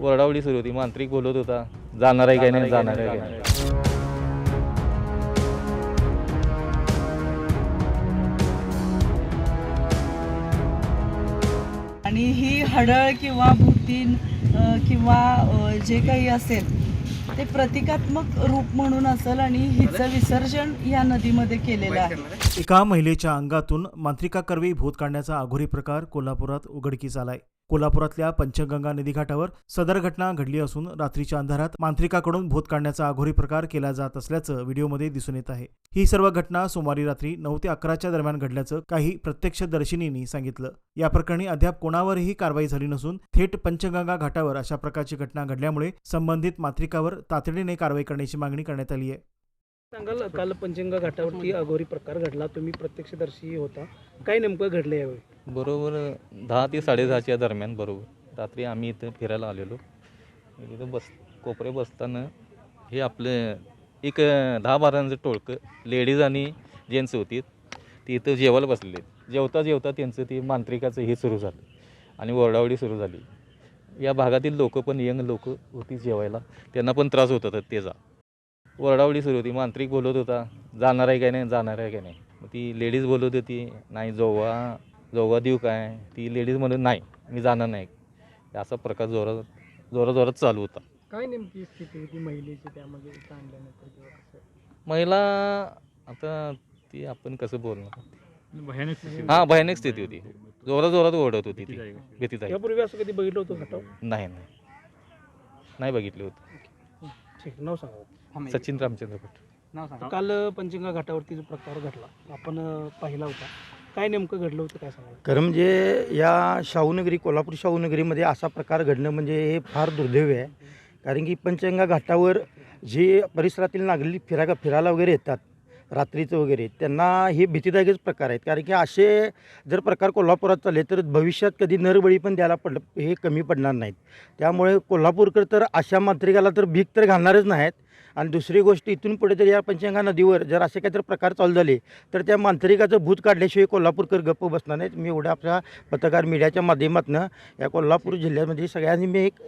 वरडावडी सुरू होती. मांत्रिक बोलत होता. जाणार आहे काय नाही जाणार आहे काय नाही. आणि ही हडळ किंवा भूतीन किंवा जे काही असेल ते प्रतिकात्मक रूप म्हणून असेल आणि हिचं विसर्जन या नदीमध्ये केलेलं आहे. एका महिलेच्या अंगातून मांत्रिका करवी भूत काढण्याचा अघोरी प्रकार कोल्हापुरात उघडकीस आलाय. कोल्हापुरातल्या पंचगंगा नदीघाटावर सदर घटना घडली असून रात्रीच्या अंधारात मांत्रिकाकडून भूत काढण्याचा अघोरी प्रकार केला जात असल्याचं व्हिडिओमध्ये दिसून येत आहे. ही सर्व घटना सोमवारी रात्री नऊ ते अकराच्या दरम्यान घडल्याचं काही प्रत्यक्षदर्शिनींनी सांगितलं. या प्रकरणी अद्याप कोणावरही कारवाई झाली नसून थेट पंचगंगा घाटावर अशा प्रकारची घटना घडल्यामुळे संबंधित मांत्रिकावर तातडीने कारवाई करण्याची मागणी करण्यात आली आहे. सांगाल काल पंचगंगा घाटावरती अघोरी प्रकार घडला. तुम्ही प्रत्यक्षदर्शी होता. काय नेमकं घडलं यावेळी? बरोबर दहा ते साडेदहाच्या दरम्यान बरोबर. रात्री आम्ही इथं फिरायला आलेलो. इथं बस कोपरे बसताना हे आपलं एक दहा बारांचं टोळकं लेडीज आणि जेंट्स होती. ती इथं जेवायला बसलेले. जेवता जेवता त्यांचं ते मांत्रिकाचं हे सुरू झालं आणि ओरडाओरडी सुरू झाली. या भागातील लोक पण यंग लोक होती जेवायला. त्यांना पण त्रास होत होता त्याचा ओरडाओरडी सुरू होती. मांत्रिक बोलत होता. जाणार आहे काय नाही? जाणार आहे काय नाही? मग ती लेडीज बोलत होती. नाही जोवा जोवा देऊ काय? ती लेडीज म्हणून नाही मी जाणार नाही. असा प्रकार जोरात जोरात जोरात चालू होता. काय नेमकी स्थिती होती महिलेची त्यामध्ये इथं आणल्यानंतर किंवा कसं महिला आता ती आपण कसं बोलणार? भयानक स्थिती हां भयानक स्थिती होती. जोरात जोरात ओरडत होती ती. भीतीदायक. यापूर्वी असं कधी बघितलं होतं नाही नाही. नाही बघितली होती. ठीक नाव सांगा. सचिन रामचंद्र भट नाव सांगा. काल पंचगंगा घाटावरती जो प्रकार घडला आपण अं, पाहिला होता. काय नेमकं घडलं होतं काय सांगा खरं म्हणजे या शाहूनगरी कोल्हापूर शाहूनगरीमध्ये असा प्रकार घडणं म्हणजे हे फार दुर्दैव आहे. कारण की पंचगंगा घाटावर जे परिसरातील नागरिक फिरा फिरायला वगैरे येतात रात्रीचं वगैरे त्यांना हे भीतीदायकच प्रकार आहेत. कारण की असे जर प्रकार कोल्हापुरात चालले तर भविष्यात कधी नरबळी पण द्यायला पड हे कमी पडणार नाहीत. त्यामुळे कोल्हापूरकर तर अशा मांत्रिकाला तर भीक तर घालणारच नाहीत. आणि दुसरी गोष्ट इथून पुढे जर या पंचगंगा नदीवर जर असे काहीतरी प्रकार चालू झाले तर त्या मांत्रिकाचं भूत काढल्याशिवाय कोल्हापूरकर गप्प बसणार नाहीत. मी एवढ्या आपल्या पत्रकार मीडियाच्या माध्यमातून या कोल्हापूर जिल्ह्यामध्ये सगळ्यांनी मी एक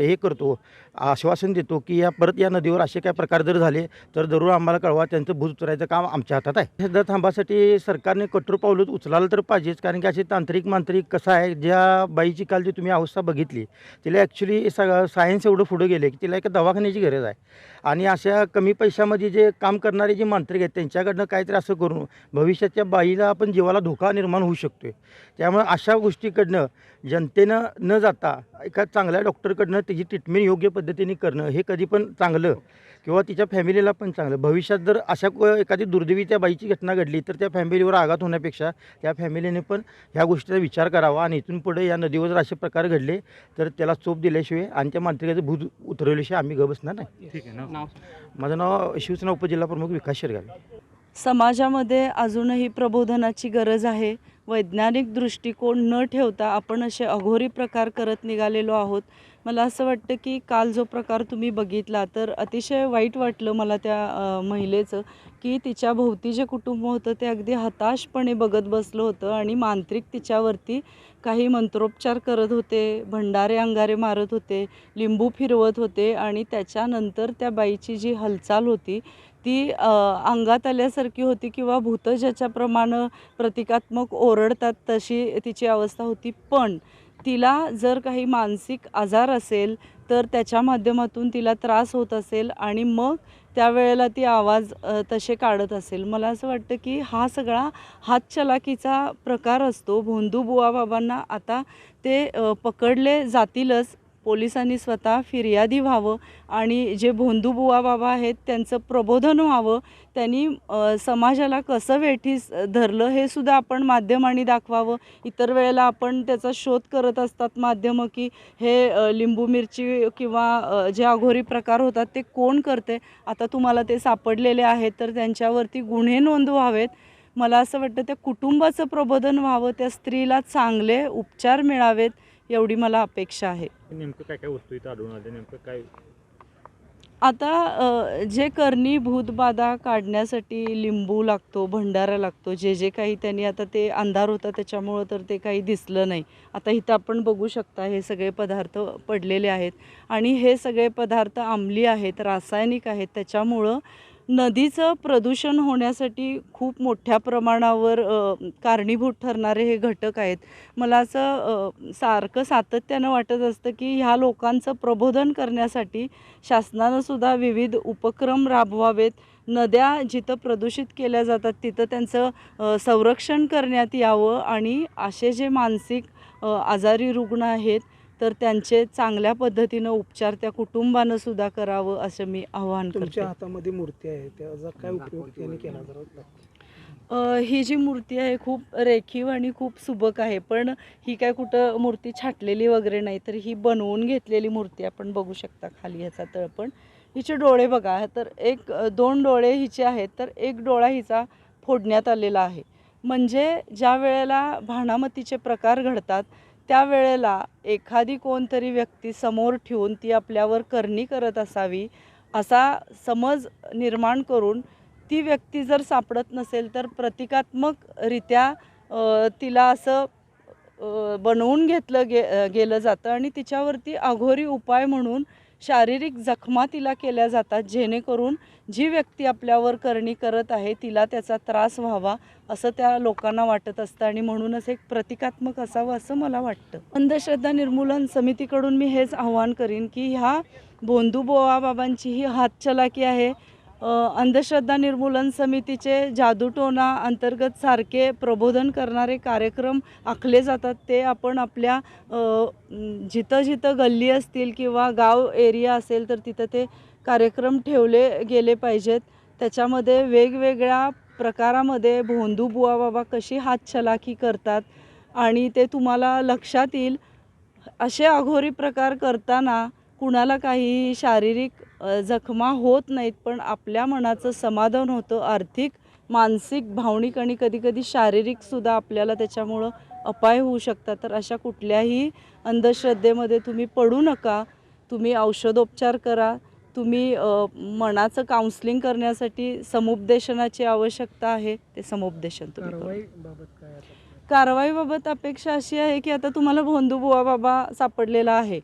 हे करतो आश्वासन देतो की या परत या नदीवर असे काय प्रकार जर झाले तर जरूर आम्हाला कळवा त्यांचं भूत उतरायचं काम आमच्या हातात आहे. हे दर थांबासाठी सरकारने कठोर पावलं उचलायला तर पाहिजेच कारण की असे तांत्रिक मांत्रिक कसं आहे ज्या बाईची काल जी तुम्ही अवस्था बघितली तिला ॲक्च्युली सगळं सायन्स एवढं पुढं गेले की तिला एका दवाखान्याची गरज आहे. आणि अशा कमी पैशामध्ये जे काम करणारे जे मांत्रिक आहेत त्यांच्याकडनं काहीतरी असं करून भविष्याच्या बाईला आपण जीवाला धोका निर्माण होऊ शकतो आहे त्यामुळे अशा गोष्टीकडनं जनतेनं न जाता एका चांगल्या डॉक्टरकडनं त्याची ट्रीटमेंट योग्य पद्धतीने करणं हे कधी पण चांगलं. किंवा तिच्या फॅमिलीला पण चांगलं. भविष्यात जर अशा को- एखादी दुर्दैवी त्या बाईची घटना घडली तर त्या फॅमिलीवर आघात होण्यापेक्षा त्या फॅमिलीने पण ह्या गोष्टीचा विचार करावा आणि इथून पुढे या नदीवर जर असे प्रकार घडले तर त्याला चोप दिल्याशिवाय आणि त्या मांत्रिकाचं भूत उतरवल्याशिवाय आम्ही ग बसणार नाही. ठीक आहे नाव? माझं नाव शिवसेना उपजिल्हा प्रमुख विकास शिरगावे. समाजामध्ये अजूनही प्रबोधनाची गरज आहे. वैज्ञानिक दृष्टिकोन न ठेवता आपण असे अघोरी प्रकार करत निघालेलो आहोत. मला असं वाटतं की काल जो प्रकार तुम्ही बघितला तर अतिशय वाईट वाटलं मला त्या महिलेचं की तिच्या भोवती जे कुटुंब होतं ते अगदी हताशपणे बघत बसलं होतं आणि मांत्रिक तिच्यावरती काही मंत्रोपचार करत होते भंडारे अंगारे मारत होते लिंबू फिरवत होते आणि त्याच्यानंतर त्या बाईची जी हालचाल होती ती अंगात आल्यासारखी होती किंवा भूत ज्याच्याप्रमाणे प्रतिकात्मक ओरडतात तशी तिची अवस्था होती. पण तिला जर काही मानसिक आजार असेल तर त्याच्या माध्यमातून तिला त्रास होत असेल आणि मग त्यावेळेला ती आवाज तसे काढत असेल. मला असं वाटतं की हा सगळा हातचलाकीचा प्रकार असतो. भोंदू बुवा बाबांना आता ते पकडले जातीलच पोलिसांनी स्वतः फिर्यादी व्हावं आणि जे भोंदूबुवा बाबा आहेत त्यांचं प्रबोधन व्हावं त्यांनी समाजाला कसं वेठीस धरलं हे सुद्धा आपण माध्यमांनी दाखवावं. इतर वेळेला आपण त्याचा शोध करत असतात माध्यमं की हे लिंबू मिरची किंवा जे अघोरी प्रकार होतात ते कोण करते आता तुम्हाला ते सापडलेले आहेत तर त्यांच्यावरती गुन्हे नोंद व्हावेत. मला असं वाटतं त्या कुटुंबाचं प्रबोधन व्हावं त्या स्त्रीला चांगले उपचार मिळावेत. एवढी मला अपेक्षा आहे. नेमकं काय काय वस्तू इथं आढळून आले नेमकं काय? आता जे करणी भूतबाधा काढण्यासाठी लिंबू लागतो भंडारा लागतो जे जे काही त्यांनी आता ते अंधार होता त्याच्यामुळं तर ते काही दिसलं नाही. आता इथं आपण बघू शकता हे सगळे पदार्थ पडलेले आहेत. आणि हे सगळे पदार्थ आम्ली आहेत रासायनिक आहेत त्याच्यामुळं नदीचं प्रदूषण होण्यासाठी खूप मोठ्या प्रमाणावर कारणीभूत ठरणारे हे घटक आहेत. मला असं सारखं सातत्यानं वाटत असतं की ह्या लोकांचं प्रबोधन करण्यासाठी शासनानंसुद्धा विविध उपक्रम राबवावेत. नद्या जिथं प्रदूषित केल्या जातात तिथं त्यांचं संरक्षण करण्यात यावं आणि असे जे मानसिक आजारी रुग्ण आहेत तर त्यांचे चांगल्या पद्धतीनं उपचार त्या कुटुंबानं सुद्धा करावं असं मी आवाहन करते. तुमच्या हातामध्ये मूर्ती आहे त्याचा काय उपयोग त्यांनी केला जरा अ, ही जी मूर्ती आहे खूप रेखीव आणि खूप सुबक आहे पण ही काय कुठं मूर्ती छाटलेली वगैरे नाही तर ही बनवून घेतलेली मूर्ती आपण बघू शकता खाली ह्याचा तळपण हिचे डोळे बघा तर एक दोन डोळे हिचे आहेत तर एक डोळा हिचा फोडण्यात आलेला आहे. म्हणजे ज्या वेळेला भाणामतीचे प्रकार घडतात त्यावेळेला एखादी कोणतरी व्यक्ती समोर ठेवून ती आपल्यावर करणी करत असावी असा समज निर्माण करून ती व्यक्ती जर सापडत नसेल तर प्रतिकात्मकरित्या तिला असं बनवून घेतलं गे गेलं जातं आणि तिच्यावरती अघोरी उपाय म्हणून शारीरिक जखमा तिला केल्या जातात जेणेकरून जी व्यक्ती आपल्यावर करणी करत आहे तिला त्याचा त्रास व्हावा असं त्या लोकांना वाटत असतं. आणि म्हणूनच एक प्रतिकात्मक असावं असं मला वाटतं. अंधश्रद्धा निर्मूलन समितीकडून मी हेच आव्हान करीन की ह्या बोंधू बोवा बाबांची ही हातचलाकी आहे. अंधश्रद्धा निर्मूलन समितीचे जादूटोना अंतर्गत सारखे प्रबोधन करणारे कार्यक्रम आखले जातात. ते आपण आपल्या जिथं जिथं गल्ली असतील किंवा गाव एरिया असेल तर तिथं ते कार्यक्रम ठेवले गेले पाहिजेत. त्याच्यामध्ये वेगवेगळ्या प्रकारामध्ये भोंदू बुवा बाबा कशी हातछलाखी करतात आणि ते तुम्हाला लक्षात येईल. असे अघोरी प्रकार करताना कुणाला काही शारीरिक जखमा होत नाहीत पण आपल्या मनाचं समाधान होतं. आर्थिक मानसिक भावनिक आणि कधीकधी शारीरिकसुद्धा आपल्याला त्याच्यामुळं अपाय होऊ शकतात. तर अशा कुठल्याही अंधश्रद्धेमध्ये तुम्ही पडू नका. तुम्ही औषधोपचार करा. तुम्ही मनाचं काउन्सलिंग करण्यासाठी समुपदेशनाची आवश्यकता आहे. ते समुपदेशन तुम्ही कारवाईबाबत अपेक्षा अशी आहे की आता तुम्हाला भोंदू बुवा बाबा सापडलेला आहे.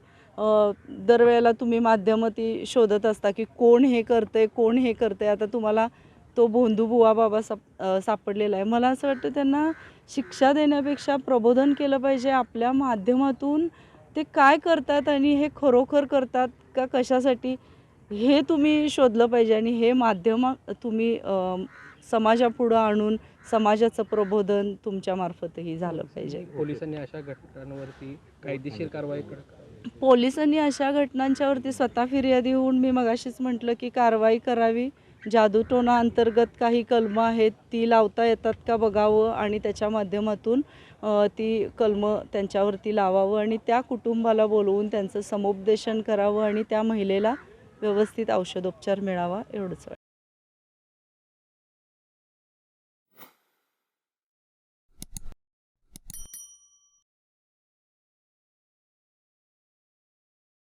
दरवेळेला तुम्ही माध्यमं ती शोधत असता की कोण हे करतंय कोण हे करतंय? आता तुम्हाला तो भोंदू बुवा बाबा साप सापडलेला आहे. मला असं वाटतं त्यांना शिक्षा देण्यापेक्षा प्रबोधन केलं पाहिजे आपल्या माध्यमातून. ते काय करतात आणि हे खरोखर करतात का कशासाठी? हे तुम्ही शोधलं पाहिजे आणि हे माध्यम तुम्ही समाजापुढं आणून समाजाचं प्रबोधन तुमच्यामार्फतही झालं पाहिजे. पोलिसांनी अशा घटनांवरती कायदेशीर कारवाई पोलिसांनी अशा घटनांच्यावरती स्वतः फिर्यादी होऊन मी मगाशीच म्हटलं की कारवाई करावी. जादूटोना अंतर्गत काही कलमं आहेत ती लावता येतात का बघावं आणि त्याच्या माध्यमातून ती कलमं त्यांच्यावरती लावावं आणि त्या कुटुंबाला बोलवून त्यांचं समुपदेशन करावं आणि त्या महिलेला व्यवस्थित औषधोपचार मिळावा एवढंच